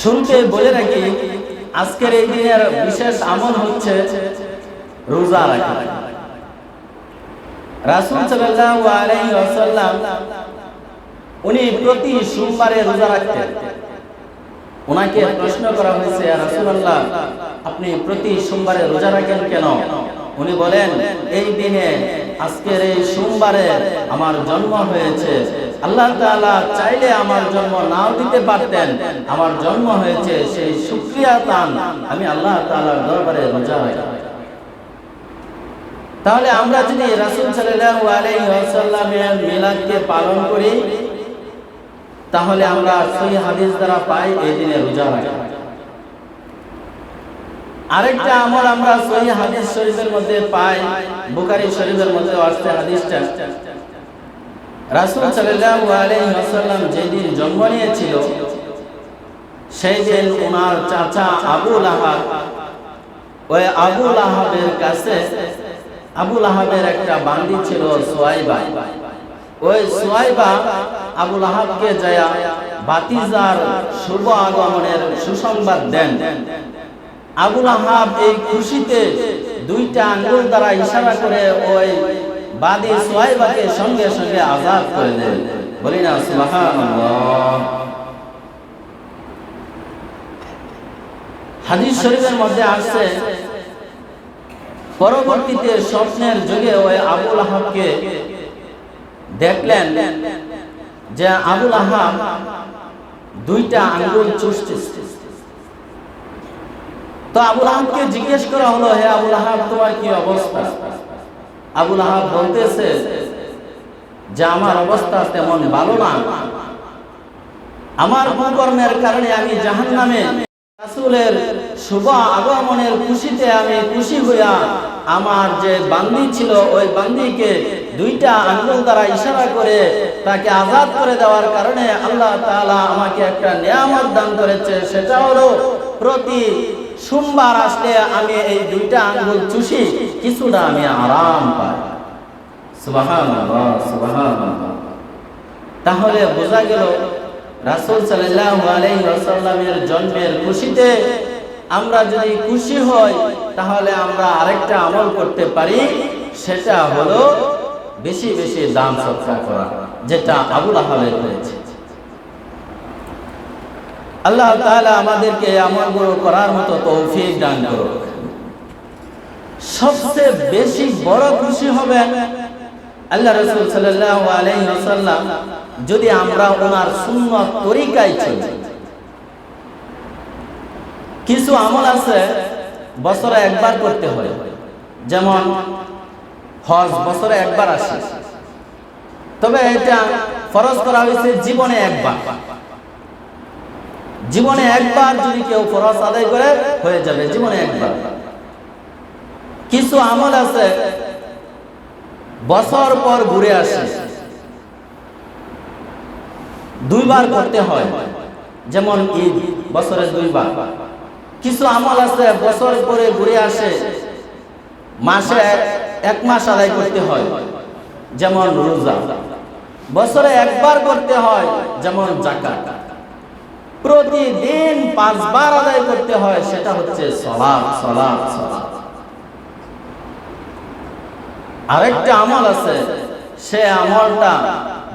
শুরুতে বলে রাখি, আজকের এই দিনের বিশেষ আমল হচ্ছে রোজা রাখা। রাসূল সাল্লাল্লাহু আলাইহি ওয়াসাল্লাম, উনি প্রতি সোমবারে রোজা রাখতেন। ওনাকে প্রশ্ন করা হয়েছে রাসূলুল্লাহ, আপনি প্রতি সোমবারে রোজা রাখেন কেন? উনি বলেন, এই দিনে আজকের এই সোমবারে আমার জন্ম হয়েছে আল্লাহ তাআলা চাইলে আমার জন্ম নাও দিতে পারতেন। আমার জন্ম হয়েছে সেই শুকরিয়া তান আমি আল্লাহ তাআলার দরবারে রোজা রাখি তাহলে আমরা যদি রাসূল সাল্লাল্লাহু আলাইহি ওয়াসাল্লামের মিলাদকে পালন করি, তাহলে আমরা সহি হাদিস দ্বারা পাই এই দিনে রোজা রাখা। আরেকটা আমল আমরা সহি হাদিস শরীফের মধ্যে পাই, বুখারী শরীফের মধ্যে আসছে হাদিসটা। রাসূল সাল্লাল্লাহু আলাইহি ওয়াসাল্লাম যেদিন জন্ম নিয়েছিল সেই দিন ওনার চাচা আবু লাহাব, ওই আবু লাহাবের কাছে, আবু লাহাবের একটা বান্দি ছিল সোয়াইবা। ওই সোয়াইবা আবু লাহাবকে যায় বাতিজার শুভ আগমনের সুসংবাদ দেন। আবু লাহাব এই খুশিতে দুইটা আঙ্গুল দ্বারা ইশারা করে ওই বাদী সোয়াইবাকে সঙ্গে সঙ্গে আজাদ করে দেন। বলি না, সুবহানাল্লাহ। হাদিস শরীফের মধ্যে আসছে, পরবর্তীতে স্বপ্নের যুগে ওই আবুল আহাবকে দেখলেন যে আবুল আহাব দুইটা আঙ্গুল চুষতেছে তো আবুল আহাবকে জিজ্ঞেস করা হলো, হে আবুল আহাব, তোমার কি অবস্থা? আবুল আহাব বলতেছে যে, আমার অবস্থা তেমন ভালো না। আমার কুকর্মের কারণে আমি জাহান নামে রাসূলের শুভ আগমনের খুশিতে আমি খুশি হইয়া আমার যে বান্দি ছিল, ওই বান্দিকে দুইটা আঙ্গুল দ্বারা ইশারা করে তাকে আজাদ করে দেওয়ার কারণে আল্লাহ তাআলা আমাকে একটা নিয়ামত দান করেছে। সেটা হলো প্রতি সোমবার আসলে আমি এই দুইটা আঙ্গুল চুষি, কিছুটা আমি আরাম পাই। তাহলে বোঝা গেল, রাসূল ওয়াসাল্লামের জন্মের খুশিতে আমরা যদি খুশি হই, তাহলে আমরা আরেকটা আমল করতে পারি, সেটা হলো বেশি বেশি দান সৎকার করা, যেটা আবুল আহাবের করেছে আল্লাহ তাআলা আমাদেরকে আমলগুলো করার মতো তৌফিক দান করুক। সবচেয়ে বেশি বড় খুশি হবেন আল্লাহ রসুল আলাইহি যদি আমরা ওনার সুন্নত তরিকায় চলি। কিছু আমল আছে বছরে একবার করতে হয়। যেমন হজ বছরে একবার আসে। তবে এটা ফরজ করা হয়েছে জীবনে একবার। জীবনে একবার যদি কেউ ফরজ আদায় করে, হয়ে যাবে জীবনে একবার। কিছু আমল আছে, বছর পর ঘুরে আসে। দুইবার করতে হয়, যেমন ঈদ, বছরে দুইবার। কিছু আমল আছে, বছর পরে ঘুরে আসে, মাসে এক মাস আদায় করতে হয়, যেমন রোজা। বছরে একবার করতে হয়, যেমন জাকাত। প্রতিদিন পাঁচবার আদায় করতে হয়, সেটা হচ্ছে সলাপ সলাপ সলাপ আরেকটা আমল আছে, সে আমলটা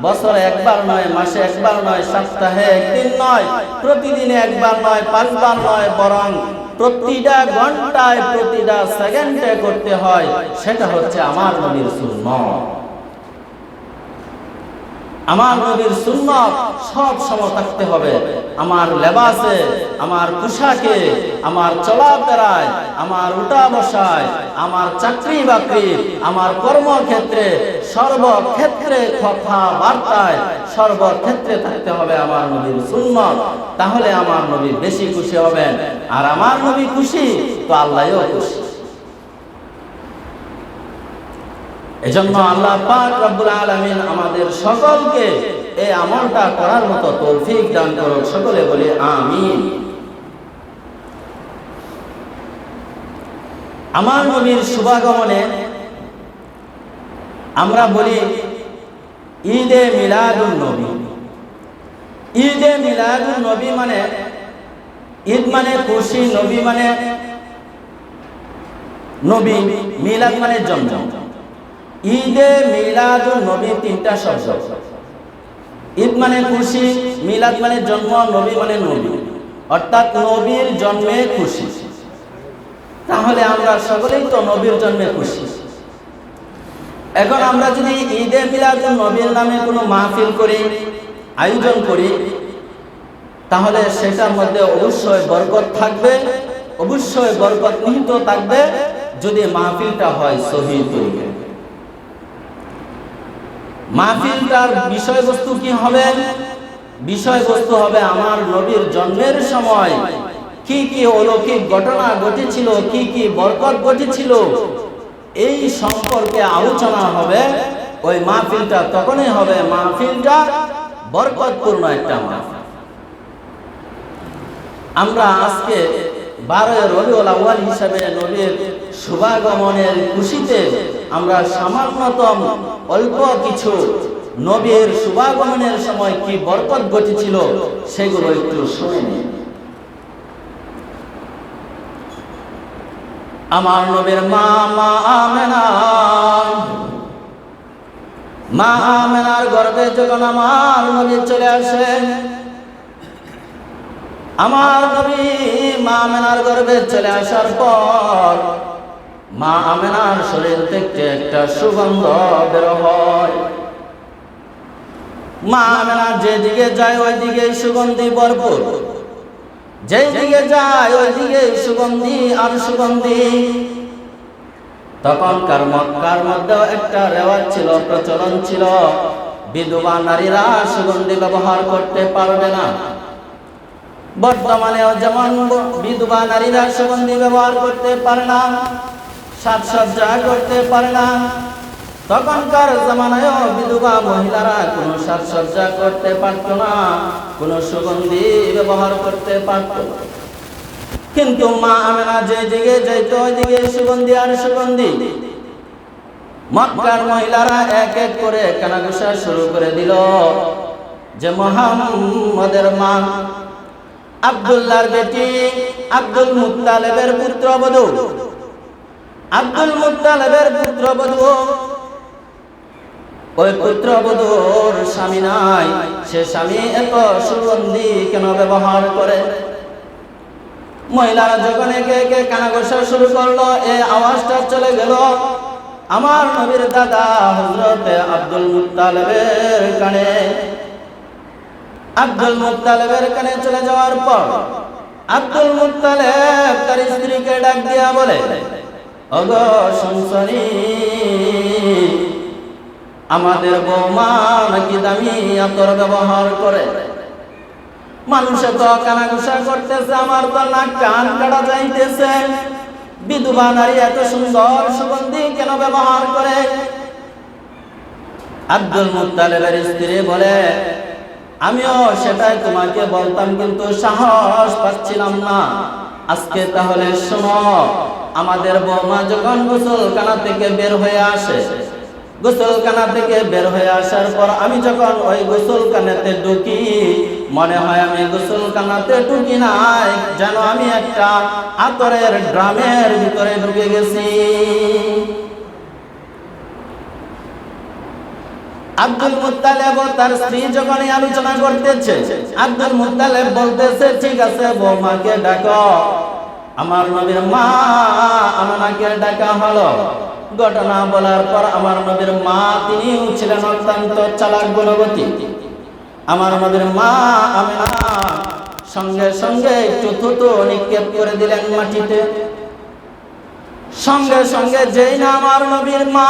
বছরে একবার নয়, মাসে একবার নয়, সপ্তাহে একদিন নয়, প্রতিদিনে একবার নয়, পাঁচবার নয়, বরং প্রতিটা ঘন্টায়, প্রতিটা সেকেন্ডে করতে হয়, সেটা হচ্ছে আমার নবীর সুন্নত। আমার নবীর সুন্নত সব সময় থাকতে হবে। আমার লেবাসে, আমার পোশাকে, আমার চলাফেরায় আমার উঠা বসায় আমার চাকরি বাকরি আমার কর্মক্ষেত্রে সর্বক্ষেত্রে কথা বার্তায় সর্বক্ষেত্রে থাকতে হবে আমার নবীর সুন্নত। তাহলে আমার নবী বেশি খুশি হবেন। আর আমার নবী খুশি, তো আল্লাহও খুশি। এজন্য আল্লাহ পাক রব্বুল আলামিন আমাদের সকলকে এই আমলটা করার মতো তৌফিক দান করুক সকলে বলি আমিন। আমার নবীর শুভাগমনে আমরা বলি ঈদে মিলাদুন নবী। ঈদে মিলাদুন নবী মানে ঈদ মানে খুশি, নবী মানে নবী, মিলাদ মানে জন্ম ঈদে মিলাদ নবী তিনটা শব্দ। ঈদ মানে খুশি, মিলাদ মানে জন্ম, নবী মানে নবী। অর্থাৎ নবীর জন্মে খুশি। তাহলে আমরা সকলেই তো নবীর জন্মে খুশি। এখন আমরা যদি ঈদে মিলাদ নবীর নামে কোনো মাহফিল করি, আয়োজন করি, তাহলে সেটার মধ্যে অবশ্যই বরকত থাকবে, অবশ্যই বরকত নিহিত থাকবে যদি মাহফিলটা হয় সহি তরিকে মাহফিলটার বিষয়বস্তু কি হবে? বিষয়বস্তু হবে আমার নবীর জন্মের সময়। কি কি অলৌকিক ঘটনা ঘটেছিল, কি কি বরকত ঘটেছিল, এই সম্পর্কে আলোচনা হবে। ওই মাহফিলটা তখনই হবে, মাহফিলটা বরকতপূর্ণ একটা মাহফিল। আমরা আজকে বারোই রবিউল আউয়াল হিসাবে নবীর শুভাগমনের খুশিতে আমরা সামান্যতম অল্প কিছু নবীর শুভাগমনের সময় কি বরকত ঘটেছিল, সেগুলো একটু শুনে আমার নবীর মা মা আমেনা। মা আমেনার গর্বে যখন আমার নবী চলে আসেন আমার নবী মা আমেনার গর্বে চলে আসার পর মা আমেনার শরীর থেকে একটা সুগন্ধ বের হয়। মা আমেনা যেদিকে যায় ওই দিকে সুগন্ধি ভরপুর। যেই দিকে যায় ওই দিকে সুগন্ধি আর সুগন্ধি। তখনকার মক্কার মধ্যেও একটা রেওয়াজ ছিল, প্রচলন ছিল, বিধবা নারীরা সুগন্ধি ব্যবহার করতে পারবে না। বর্তমানেও যেমন বিধবা নারীরা সুগন্ধি ব্যবহার করতে পারে না, সাজসজ্জা করতে পারে না, তখনকার জামানায়ও বিধবা মহিলারা কোনো সাজসজ্জা করতে পারত না, কোনো সুগন্ধি ব্যবহার করতে পারত না। কিন্তু মা আমেনা যে দিকে যাইত, ওই দিকে সুগন্ধি আর সুগন্ধি মক্কার মহিলারা এক এক করে কানাঘুষা শুরু করে দিল যে মোহাম্মদের মা আব্দুল্লাহর বেটি আব্দুল মুত্তালেবের পুত্রবধূ আব্দুল মুত্তালেবের পুত্রবধূ ওই পুত্র পুত্রবধূর স্বামী নাই, সে স্বামী এত সুগন্ধি কেন ব্যবহার করে? মহিলারা যখন একে একে কানাঘোষা শুরু করল, এই আওয়াজটা চলে গেল। আমার নবীর দাদা হজরত আব্দুল মুত্তালেবের কানে। আব্দুল মুত্তালেবের কানে চলে যাওয়ার পর আব্দুল মুত্তালেব তার স্ত্রীকে ডাক দিয়া বলে আমাদের বৌমা নাকি দামি আতর ব্যবহার করে। মানুষে তো কানাঘুষা করতেছে, আমার তো না কান কাটা যাইতেছে। বিধবা নারী এত সুন্দর সুগন্ধি কেন ব্যবহার করে? আব্দুল মুত্তালেবের স্ত্রী বলে আমিও সেটাই তোমাকে বলতাম কিন্তু সাহস পাচ্ছিলাম না। আজকে তাহলে শোনো আমাদের বৌমা যখন গোসলখানা থেকে বের হয়ে আসে গোসলখানা থেকে বের হয়ে আসার পর আমি যখন ওই গোসলখানাতে ঢুকি মনে হয় আমি গোসলখানাতে ঢুকি নাই যেন আমি একটা আতরের ড্রামের ভিতরে ঢুকে গেছি। আব্দুল মুত্তালেব তার স্ত্রী যখন আলোচনা করতেছে, আব্দুল মুত্তালেব বলতেছে, ঠিক আছে বৌমাকে ডাকো। আমার নবীর মা আমাকে ডাকা হলো। ঘটনা বলার পর আমার নবীর মা তিনিও ছিলেন অত্যন্ত চালাক গুণবতী। আমার নবীর মা আমেনা সঙ্গে সঙ্গে একটু থুতু নিক্ষেপ করে দিলেন মাটিতে। সঙ্গে সঙ্গে যেই না আমার নবীর মা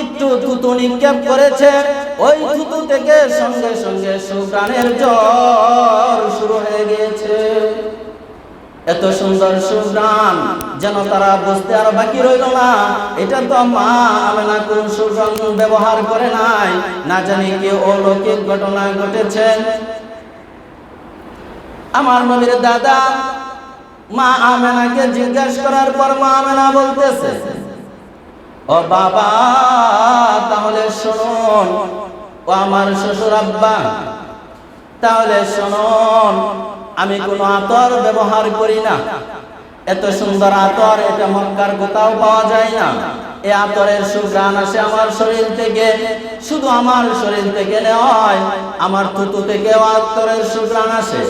একটু থুতু নিক্ষেপ করেছে, ওই থুতু থেকে সঙ্গে সঙ্গে সুপ্রাণের জ্বর শুরু হয়ে গিয়েছে। এত সুন্দর সুগ্রাম যেন তারা বুঝতে আর বাকি রইল না। এটা তো মা আমেনা কোন সুগ্রাম ব্যবহার করে নাই, না জানি কি অলৌকিক ঘটনা ঘটেছে। আমার নবীর দাদা মা আমেনাকে জিজ্ঞাসা করার পর মা আমেনা বলতেছে, ও বাবা, তাহলে শুনুন, ও আমার শ্বশুর আব্বা, তাহলে শুনুন, আমি কোনো আতর ব্যবহার করি না। এত সুন্দর আতর এটা মক্কার কোথাও পাওয়া যায় না। এ আতরের সুগ্রাণ আসে আমার শরীর থেকে। শুধু আমার শরীর থেকে নয়, আমার থুতু থেকে আতরের সুগ্রাণ আসে।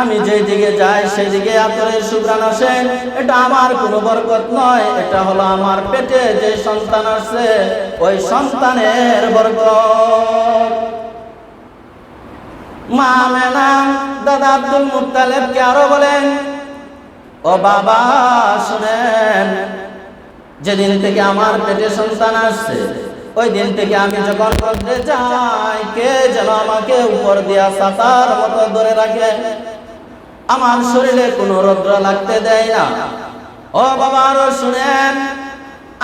আমি যেই দিকে যাই, সেই দিকে আতরের সুগ্রাণ আসে। এটা আমার কোনো বরকত নয়, এটা হলো আমার পেটে যে সন্তান আছে ওই সন্তানের বরকত। মা মেনা, দাদা আব্দুল মুত্তালেবকে আরও বলেন, ও বাবা, শুনেন যেদিন থেকে আমার পেটে সন্তান আসছে ওই দিন থেকে আমি যখন করতে যাই কে যেন আমাকে উপর দিয়া সাতার মতো ধরে রাখে। আমার শরীরে কোনো রৌদ্র লাগতে দেয় না। ও বাবা, আরও শুনেন,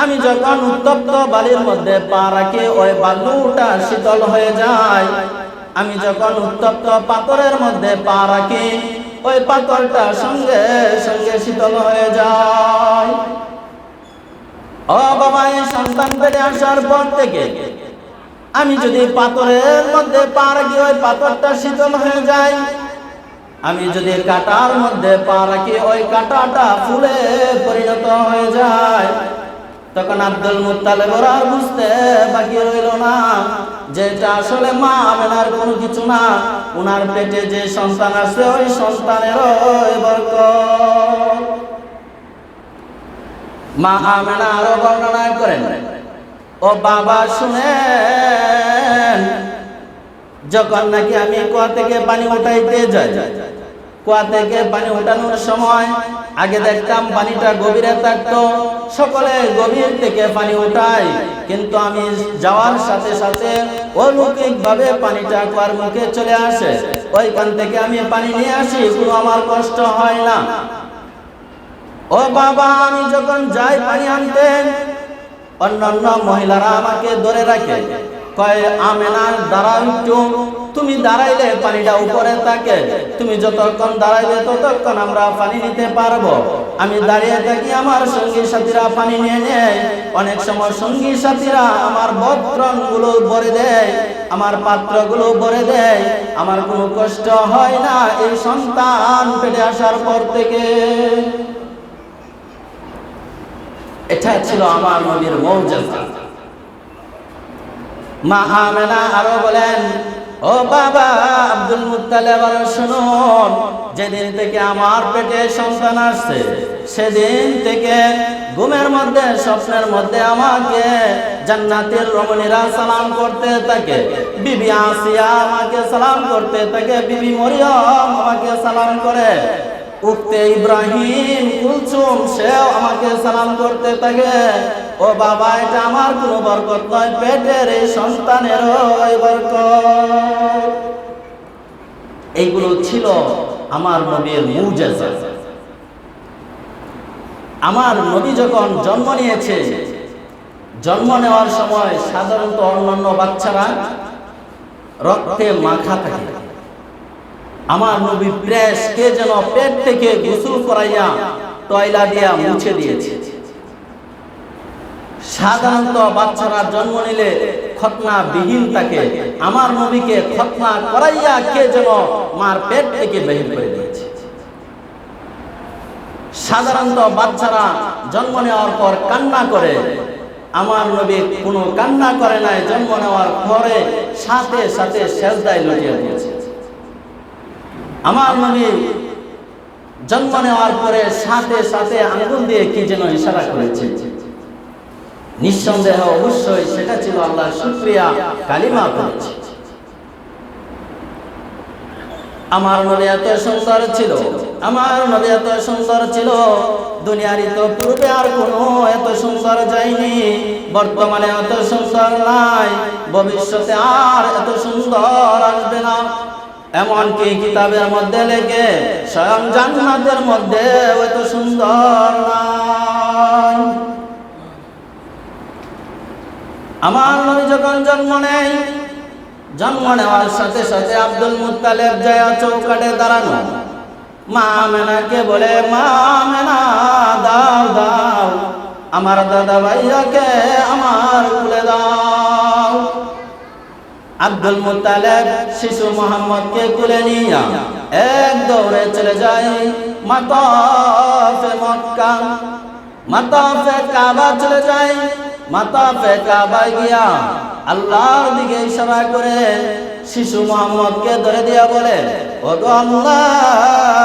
আমি যখন উত্তপ্ত বালির মধ্যে পা রাখি, ওই বালুটা শীতল হয়ে যায়। আমি যখন উত্তপ্ত পাথরের মধ্যে পা রাখি, ওই পাথরটা সঙ্গে সঙ্গে শীতল হয়ে যায়। ও বাবা, এই সন্তান পেটে আসার পর থেকে আমি যদি পাথরের মধ্যে পা রাখি, ওই পাথরটা শীতল হয়ে যায়। আমি যদি কাটার মধ্যে পা রাখি, ওই কাটাটা ফুলে পরিণত হয়ে যায়। তখন আব্দুল মুতালেব ওরা বুঝতে বাকি রইল না যেটা আসলে মা আমেনার কোনো কিছু না। ওনার পেটে যে সন্তান আছে, ওই সন্তানের ওই বরকত। মা আমেনা আরও বর্ণনা করেন। ও বাবা শুনেন, যখন নাকি আমি কুয়া থেকে পানি উঠাইতে যাই, কুয়া থেকে পানি উঠানোর সময় আগে দেখতাম পানিটা গভীরে থাকতো, সকলে গভীর থেকে পানি উঠাই কিন্তু আমি যাওয়ার সাথে সাথে অলৌকিক ভাবে পানিটা কুয়ার মুখে চলে আসে। ওইখান থেকে আমি পানি নিয়ে আসি, কোনো আমার কষ্ট হয় না। ও বাবা, আমি যখন যাই পানি আনতে, অন্যান্য মহিলারা আমাকে ধরে রাখে। কয় আমেনার দাঁড়াও একটু। তুমি দাঁড়াইলে পানিটা উপরে থাকে। তুমি যতক্ষণ দাঁড়াইলে ততক্ষণ আমরা পানি নিতে পারব। আমি দাঁড়িয়ে থাকি, আমার সঙ্গী সাথীরা পানি নিয়ে নেয়। অনেক সময় সঙ্গী সাথীরা আমার বত্রনগুলো ভরে দেয়, আমার পাত্রগুলো ভরে দেয়। আমার কোনো কষ্ট হয় না এই সন্তান পেটে আসার পর থেকে। এটা ছিল আমার নবীর মৌজাজা মা আমেনা আরও বলেন, ও বাবা আব্দুল মুত্তালেব আরও শুনুন, যেদিন থেকে আমার পেটে সন্তান আসছে, সেদিন থেকে ঘুমের মধ্যে, স্বপ্নের মধ্যে আমাকে জান্নাতের রমণীরা সালাম করতে থাকে, বিবি আসিয়া আমাকে সালাম করতে থাকে, বিবি মরিয়ম আমাকে সালাম করে। উক্তে ইব্রাহিম কুলসুম, সেও আমাকে সালাম করতে থাকে। ও বাবা, এটা আমার কোনো বরকত নয়, পেটের এই সন্তানের বরকত। এইগুলো ছিল আমার নবীর মুজেজা। আমার নবী যখন জন্ম নিয়েছে, জন্ম নেওয়ার সময় সাধারণত অন্যান্য বাচ্চারা রক্তে মাখা থাকে। আমার নবী প্রেস কে যেন পেট থেকে গোসল করাইয়া টয়লা দিয়া মুছে দিয়েছে। সাধারণত বাচ্চারা জন্ম নিলে খতনা বিহীন থাকে আমার নবীকে খতনা করাইয়া কে যেন মার পেট থেকে বের করে দিয়েছে। সাধারণত বাচ্চারা জন্ম নেওয়ার পর কান্না করে। আমার নবী কোনো কান্না করে নাই, জন্ম নেওয়ার পরে সাথে সাথে সেজদায় লুটিয়ে দিয়েছে। আমার নবী জন্ম নেওয়ার পরে সাথে সাথে আঙ্গুল দিয়ে কি যেন ইশারা করেছে? নিঃসন্দেহ অবশ্যই সেটা ছিল আল্লাহ শুক্রিয়া কালিমা করেছে আমার নবী এত সুন্দর ছিল, আমার নবী এত সুন্দর ছিল দুনিয়ারই তো পূর্বে আর কোনো এত সুন্দর যায়নি, বর্তমানে এত সুন্দর নাই, ভবিষ্যতে আর এত সুন্দর আসবে না। এমনকি কিতাবের মধ্যে লেগে স্বয়ং জান্নাতের মধ্যে এত সুন্দর নাই আমার নবী যখন জন্ম নেয়, জন্ম নেওয়ার সাথে সাথে আব্দুল মুতালেব জয়া চৌকাটে দাঁড়ানো, মা মেনাকে বলে, মা মেনা, দাও দাও, আমার দাদা ভাইয়াকে আমার কুলে দাও। আব্দুল মুতালেব শিশু মোহাম্মদকে কুলে নিয়ে এক দৌড়ে চলে যায় মাতাফে মক্কা। মাতাফে কাবা চলে যায়। মাতাফে কাবায় গিয়া আল্লাহর দিকে ইশারা করে শিশু মোহাম্মদকে ধরে দিয়া বলে ও গো আল্লাহ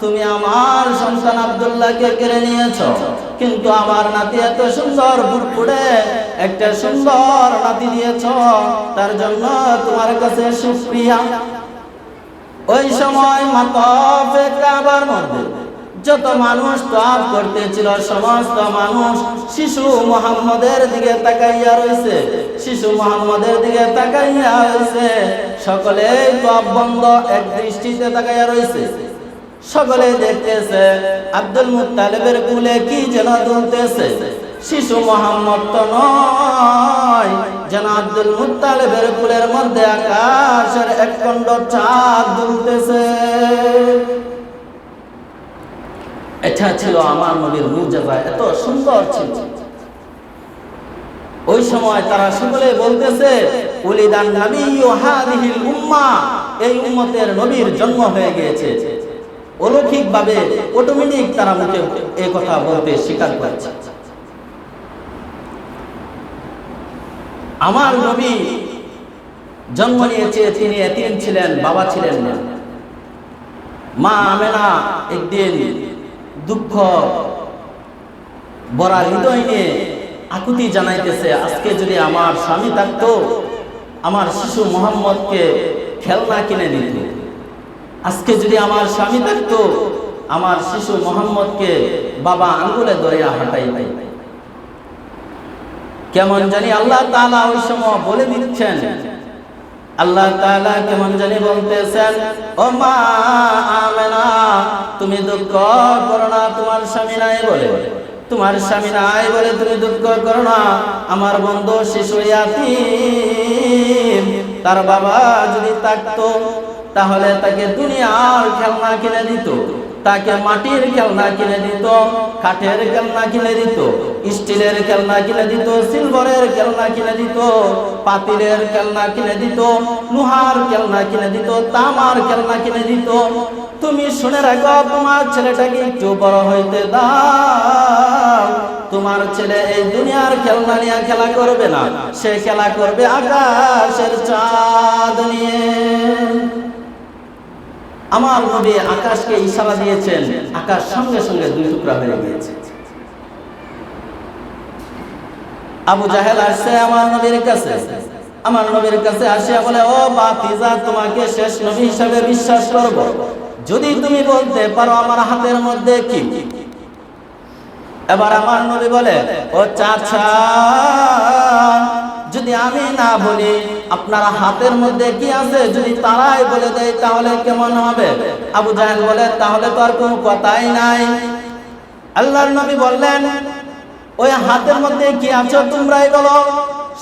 তুমি আমার সন্তান আব্দুল্লাহকে কেড়ে নিয়েছ। কিন্তু আমার নাতি এত সুন্দর ফুটফুটে একটা সুন্দর নাতি দিয়েছ। তার জন্য তোমার কাছে সুপ্রিয়া। ওই সময় মাতাফে কাবার মধ্যে যত মানুষ তাপ করতেছিল সমস্ত মানুষ শিশু মোহাম্মদের দিকে তাকাইয়া রয়েছে শিশু মোহাম্মদের দিকে তাকাইয়া রয়েছে সকলে তাপ বন্ধ এক দৃষ্টিতে তাকাইয়া রয়েছে সকলে দেখতেছে। আব্দুল মুত্তালিবের কুলে কি যেন দুলতেছে। শিশু মোহাম্মদ তো নয়। যেন আব্দুল মুত্তালিবের কুলের মধ্যে আকাশের এক খণ্ড চাঁদ দুলতেছে। এটা ছিল আমার নবীর মুজাজা। এত সুন্দর ছিল। ওই সময় তারা সকলে বলতেছে, উলিদান নবী হাদিহিল উম্মা। এই উম্মতের নবীর জন্ম হয়ে গিয়েছে। অলৌকিক ভাবে অটোমেটিক তারা মুখে এই কথা বলতে স্বীকার করেছে। আমার নবী জন্ম নিয়েছে, তিনি এতিম ছিলেন, বাবা ছিলেন না। মা আমেনা একদিন দুঃখ, বড়া হৃদয় নিয়ে আকুতি জানাইতেছে, আজকে যদি আমার স্বামী থাকতো, আমার শিশু মোহাম্মদকে খেলনা কিনে দিত। আজকে যদি আমার স্বামী থাকতো আমার শিশু মোহাম্মদকে বাবা আঙ্গুলে দরিয়া হাঁটাই পাই কেমন জানি আল্লাহ তাআলা ওই সময় বলে দিচ্ছেন, আল্লাহ তাআলা কেমন জানি বলতেছেন, ও মা আমেনা, তুমি দুঃখ করো না, তোমার স্বামী নাই বলে। তোমার স্বামী নাই বলে তুমি দুঃখ করো না। আমার বন্ধু শিশু ইয়াতিম, তার বাবা যদি থাকতো তাহলে তাকে দুনিয়ার খেলনা কিনে দিত। তাকে মাটির খেলনা কিনে দিত কাঠের খেলনা কিনে দিত, স্টিলের খেলনা কিনে দিত, সিলভারের খেলনা কিনে দিত, পাতিলের খেলনা কিনে দিত, লোহার খেলনা কিনে দিত, তামার খেলনা কিনে দিত। তুমি শুনে রাখো, তোমার ছেলেটাকে একটু বড় হইতে দাও? তোমার ছেলে এই দুনিয়ার খেলনা নিয়ে খেলা করবে না, সে খেলা করবে আকাশের চাঁদ নিয়ে। আমার নবী আকাশকে ইশারা দিয়েছেন, আকাশ সঙ্গে সঙ্গে দুই টুকরা হয়ে গিয়েছে। আবু জাহেল আসছে আমার নবীর কাছে। আমার নবীর কাছে আসিয়া বলে, ও বাতিজা, তোমাকে শেষ নবী হিসাবে বিশ্বাস করব। যদি তুমি বলতে পারো আমার হাতের মধ্যে কি? এবার আমার নবী বলে, ও চাচা যদি আমি না বলি, আপনার হাতের মধ্যে কি আছে? যদি তারাই বলে দেয়, তাহলে কেমন হবে? আবু জাহেল বলে তাহলে তো আর কোনো কথাই নাই। আল্লাহর নবী বললেন, ওই হাতের মধ্যে কি আছো তোমরাই বলো?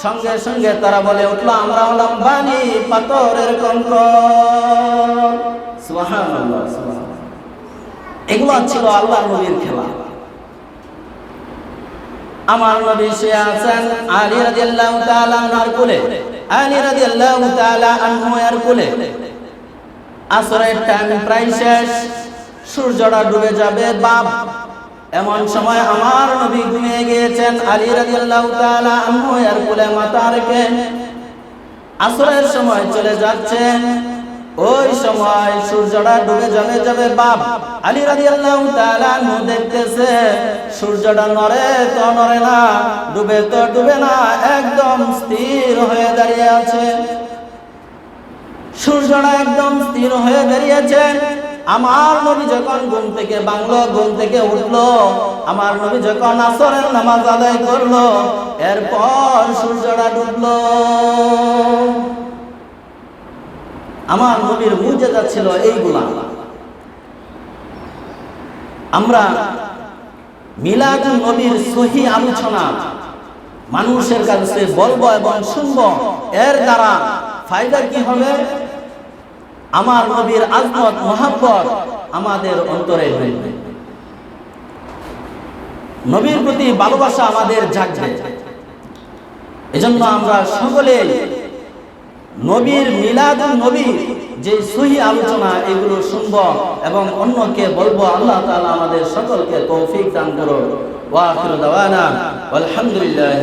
সঙ্গে সঙ্গে তারা বলে উঠল, আমরা হলাম বাণী পাথরের সুবহানাল্লাহ। এগুলো ছিল আল্লাহ নবীর খেলা। আমার নবী সে আছেন আলী রাদিয়াল্লাহু তাআলা আনহার কোলে। আলী রাদিয়াল্লাহু তাআলা আনহু এর কোলে। আসরের টাইম প্রায় শেষ। সূর্যটা ডুবে যাবে, বাপ। এমন সময় আমার নবী ঘুমিয়ে গিয়েছেন আলী রাদিয়াল্লাহু তাআলা আনহু এর কোলে মাথা রেখে আসরের সময় চলে যাচ্ছেন। ওই সময় সূর্যটা ডুবে যাবে যাবে বাপ। আলী তাআলা নু দেখতেছে, সূর্যটা নড়ে তো নড়ে না, ডুবে তো ডুবে না, একদম স্থির হয়ে দাঁড়িয়ে আছে। সূর্যটা একদম স্থির হয়ে দাঁড়িয়েছে। আমার নবী যখন ঘুম থেকে বাংলো, ঘুম থেকে উঠল, আমার নবী যখন আসরের নামাজ আদায় করল, এরপর সূর্যটা ডুবলো। আমার নবীর মুজেজা ছিল এইগুলা। আমরা মিলাদুন নবীর সহি আলোচনা মানুষের কাছে বলব এবং শুনব। এর দ্বারা ফায়দা কি হবে? আমার নবীর আজমত, মোহাব্বত আমাদের অন্তরে হইবে নবীর প্রতি ভালোবাসা আমাদের জাগবে। এজন্য আমরা সকলে নবীর মিলাদ নবীর যে সহি আলোচনা এগুলো শুনব এবং অন্যকে বলব, আল্লাহ তালা আমাদের সকলকে তৌফিক দান করো ওয়া দাওয়ানা আলহামদুলিল্লাহি